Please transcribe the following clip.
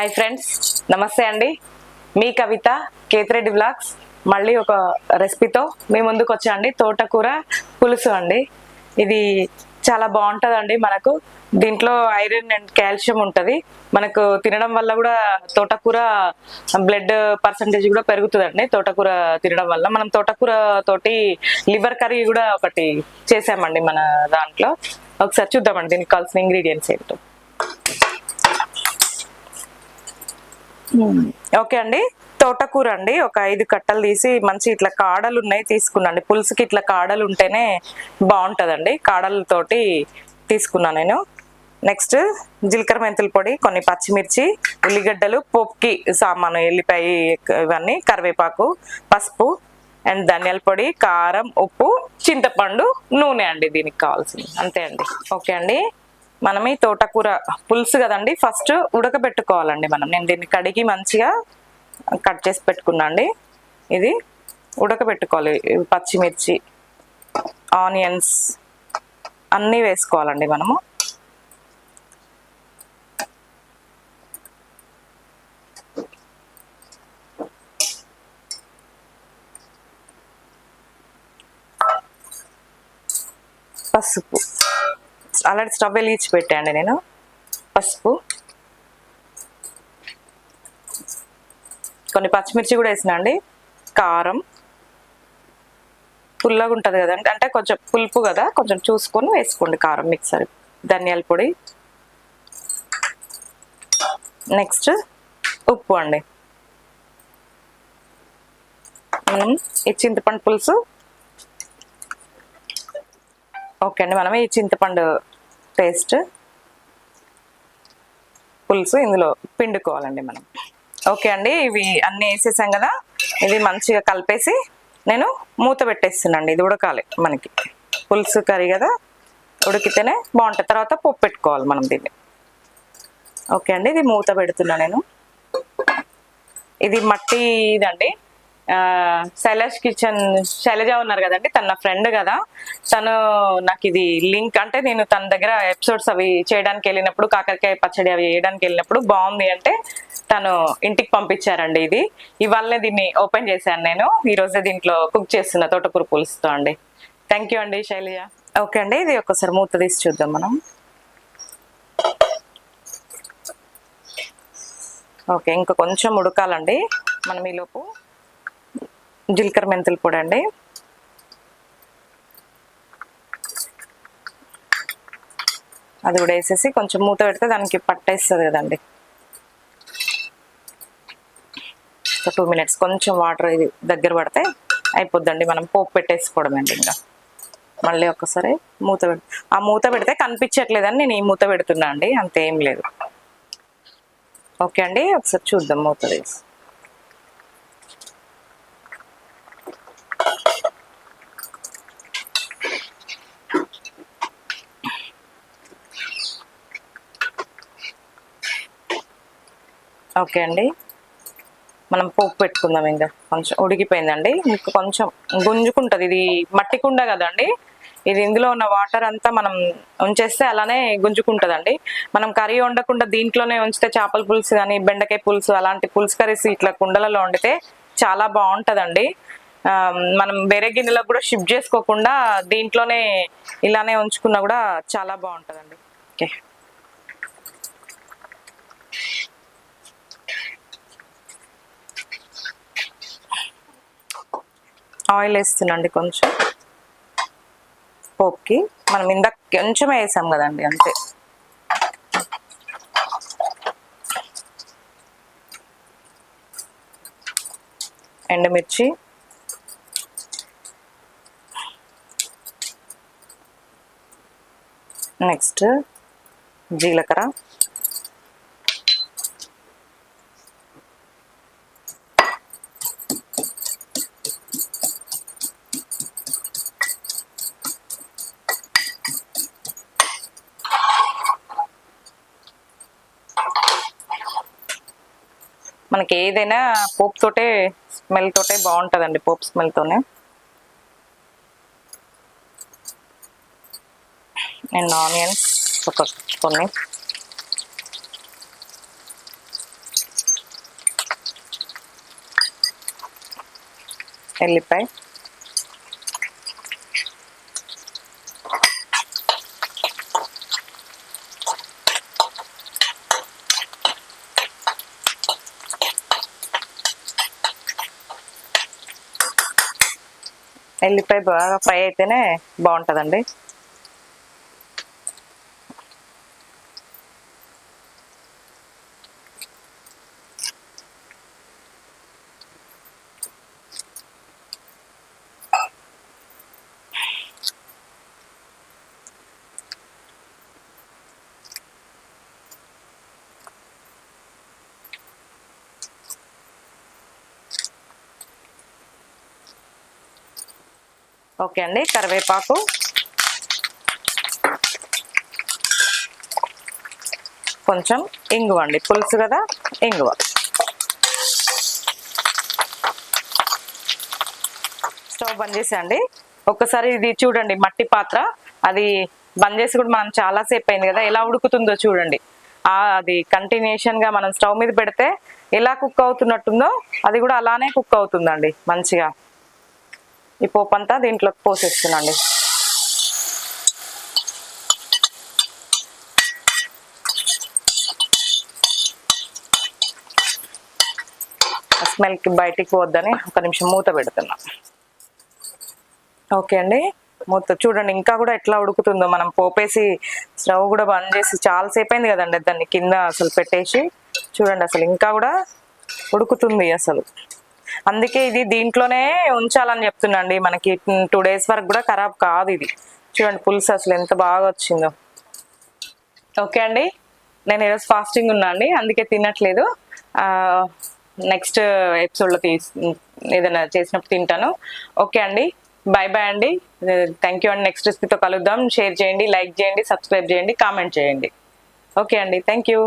Hi friends నమస్తే అండి. మీ కవిత కేతిరెడ్డి బ్లాగ్స్. మళ్ళీ ఒక రెసిపీతో మీ ముందుకు వచ్చా అండి. తోటకూర పులుసు అండి. ఇది చాలా బాగుంటుందండి మనకు. దీంట్లో ఐరన్ అండ్ కాల్షియం ఉంటుంది. మనకు తినడం వల్ల కూడా తోటకూర బ్లడ్ పర్సంటేజ్ కూడా పెరుగుతుందండి. తోటకూర తినడం వల్ల. మనం తోటకూర తోటి లివర్ కర్రీ కూడా ఒకటి చేసామండి మన దాంట్లో. ఒకసారి చూద్దామండి దీనికి కావాల్సిన ఇంగ్రీడియంట్స్ ఏంటో. ఓకే అండి. తోటకూర అండి. ఒక ఐదు కట్టలు తీసి మంచి ఇట్లా కాడలు ఉన్నాయి తీసుకున్నాండి పులుసుకి ఇట్లా కాడలు ఉంటేనే బాగుంటుందండి. కాడలతోటి తీసుకున్నా నేను. నెక్స్ట్ జీలకర్ర మెంతుల పొడి కొన్ని పచ్చిమిర్చి ఉల్లిగడ్డలు పోపుకి సామాను ఎల్లిపాయ ఇవన్నీ కరివేపాకు పసుపు అండ్ ధనియాల పొడి కారం ఉప్పు చింతపండు నూనె అండి దీనికి కావాల్సింది. అంతే అండి. ఓకే అండి. మనం ఈ తోటకూర పులుసు కదండి. ఫస్ట్ ఉడకబెట్టుకోవాలండి మనం. నేను దీన్ని కడిగి మంచిగా కట్ చేసి పెట్టుకున్నాండి ఇది ఉడకబెట్టుకోవాలి. పచ్చిమిర్చి ఆనియన్స్ అన్నీ వేసుకోవాలండి మనము. పసుపు. ఆల్రెడీ స్టవ్ వెలిగించి పెట్టండి నేను. పసుపు. కొన్ని పచ్చిమిర్చి కూడా వేసిన అండి. కారం. పుల్లగా ఉంటుంది కదండి అంటే కొంచెం పులుపు కదా కొంచెం చూసుకొని వేసుకోండి కారం మిక్సర్. ధనియాల పొడి. నెక్స్ట్ ఉప్పు అండి. ఈ చింతపండు పులుసు. ఓకే అండి మనం ఈ చింతపండు పేస్ట్ పులుసు ఇందులో పిండుకోవాలండి మనం. ఓకే అండి ఇవి అన్నీ వేసేసాం కదా ఇది మంచిగా కలిపేసి నేను మూత పెట్టేస్తున్నాండి ఇది ఉడకాలి మనకి. పులుసు కర్రీ కదా ఉడికితేనే బాగుంటుంది. తర్వాత పప్పు పెట్టుకోవాలి మనం దీన్ని. ఓకే అండి ఇది మూత పెడుతున్నా నేను. ఇది మట్టి ఇదండి. శైలాష్ కిచెన్ శైలజ ఉన్నారు కదండి తన నా ఫ్రెండ్ కదా. తను నాకు ఇది లింక్ అంటే నేను తన దగ్గర ఎపిసోడ్స్ అవి చేయడానికి వెళ్ళినప్పుడు కాకరకాయ పచ్చడి అవి వేయడానికి వెళ్ళినప్పుడు బాగుంది అంటే తను ఇంటికి పంపించారండి ఇది. ఇవాళనే దీన్ని ఓపెన్ చేశాను నేను. ఈ రోజే దీంట్లో కుక్ చేస్తున్న తోటకూర పులుసుతో అండి. థ్యాంక్ యూ అండి శైలజ. ఓకే అండి ఇది ఒకసారి మూత తీసి చూద్దాం మనం. ఓకే ఇంకా కొంచెం ఉడకాలండి. మనం ఈలోపు జీలకర్ర మెంతుల పొడి అండి. అది కూడా వేసేసి కొంచెం మూత పెడితే దానికి పట్టేస్తుంది కదండి. ఒక టూ మినిట్స్ కొంచెం వాటర్ ఇది దగ్గర పడితే అయిపోద్దండి. మనం పోపు పెట్టేసుకోవడమండి ఇంకా. మళ్ళీ ఒక్కసారి మూత పెడి ఆ మూత పెడితే కనిపించట్లేదని నేను ఈ మూత పెడుతున్నా అండి. అంతేం లేదు. ఓకే అండి. ఒకసారి చూద్దాం మూత తీసి. ఓకే అండి. మనం పోపు పెట్టుకుందాం ఇంకా. కొంచెం ఉడికిపోయిందండి. మీకు కొంచెం గుంజుకుంటుంది. ఇది మట్టి కుండ కదండి. ఇది ఇందులో ఉన్న వాటర్ అంతా మనం ఉంచేస్తే అలానే గుంజుకుంటుందండి. మనం కర్రీ వండకుండా దీంట్లోనే ఉంచితే చేపల పులుసు కానీ బెండకాయ పులుసు అలాంటి పులుసు కర్రీస్ ఇట్లా కుండలలో వండితే చాలా బాగుంటుందండి. మనం వేరే గిన్నెలకు కూడా షిఫ్ట్ చేసుకోకుండా దీంట్లోనే ఇలానే ఉంచుకున్నా కూడా చాలా బాగుంటుందండి. ఓకే. ఆయిల్ వేస్తున్నాండి కొంచెం. పోప్కి. మనం ఇందాక కొంచెం వేసాం కదండి అంతే. ఎండుమిర్చి. నెక్స్ట్ జీలకర్ర. మనకి ఏదైనా పోప్ తోటే స్మెల్ తోటే బాగుంటుందండి పోపు స్మెల్తోనే అండ్ ఆనియన్స్ ఒక కొన్ని. ఎల్లిపాయ. ఎల్లిపాయ బాగా ఫ్రై అయితేనే బాగుంటుందండి. ఓకే అండి కరివేపాకు. కొంచెం ఇంగువ అండి పులుసు కదా ఇంగువ. స్టవ్ బంద్ చేసేయండి. ఒక్కసారి ఇది చూడండి మట్టి పాత్ర. అది బంద్ చేసి కూడా మనం చాలాసేపు అయింది కదా ఎలా ఉడుకుతుందో చూడండి. అది కంటిన్యూషన్గా మనం స్టవ్ మీద పెడితే ఎలా కుక్ అవుతున్నట్టుందో అది కూడా అలానే కుక్ అవుతుందండి మంచిగా. ఈ పోపు అంతా దీంట్లోకి పోసేస్తున్నాండి. స్మెల్కి బయటికి పోద్దని ఒక నిమిషం మూత పెడుతున్నా. ఓకే అండి. మూత చూడండి ఇంకా కూడా ఎట్లా ఉడుకుతుందో. మనం పోపేసి స్టవ్ కూడా బంద్ చేసి చాలాసేపు అయింది కదండి దాన్ని కింద అసలు పెట్టేసి. చూడండి అసలు ఇంకా కూడా ఉడుకుతుంది అసలు. అందుకే ఇది దీంట్లోనే ఉంచాలని చెప్తున్నాండి. మనకి టూ డేస్ వరకు కూడా ఖరాబ్ కాదు ఇది. చూడండి పులుసు అసలు ఎంత బాగా వచ్చిందో. ఓకే అండి. నేను ఈరోజు ఫాస్టింగ్ ఉన్నా అండి. అందుకే తినట్లేదు. నెక్స్ట్ ఎపిసోడ్లో తీ ఏదైనా చేసినప్పుడు తింటాను. ఓకే అండి. బాయ్ బాయ్ అండి. థ్యాంక్ యూ అండి. నెక్స్ట్ రెసిపీతో కలుద్దాం. షేర్ చేయండి లైక్ చేయండి సబ్స్క్రైబ్ చేయండి కామెంట్ చేయండి. ఓకే అండి. Thank you.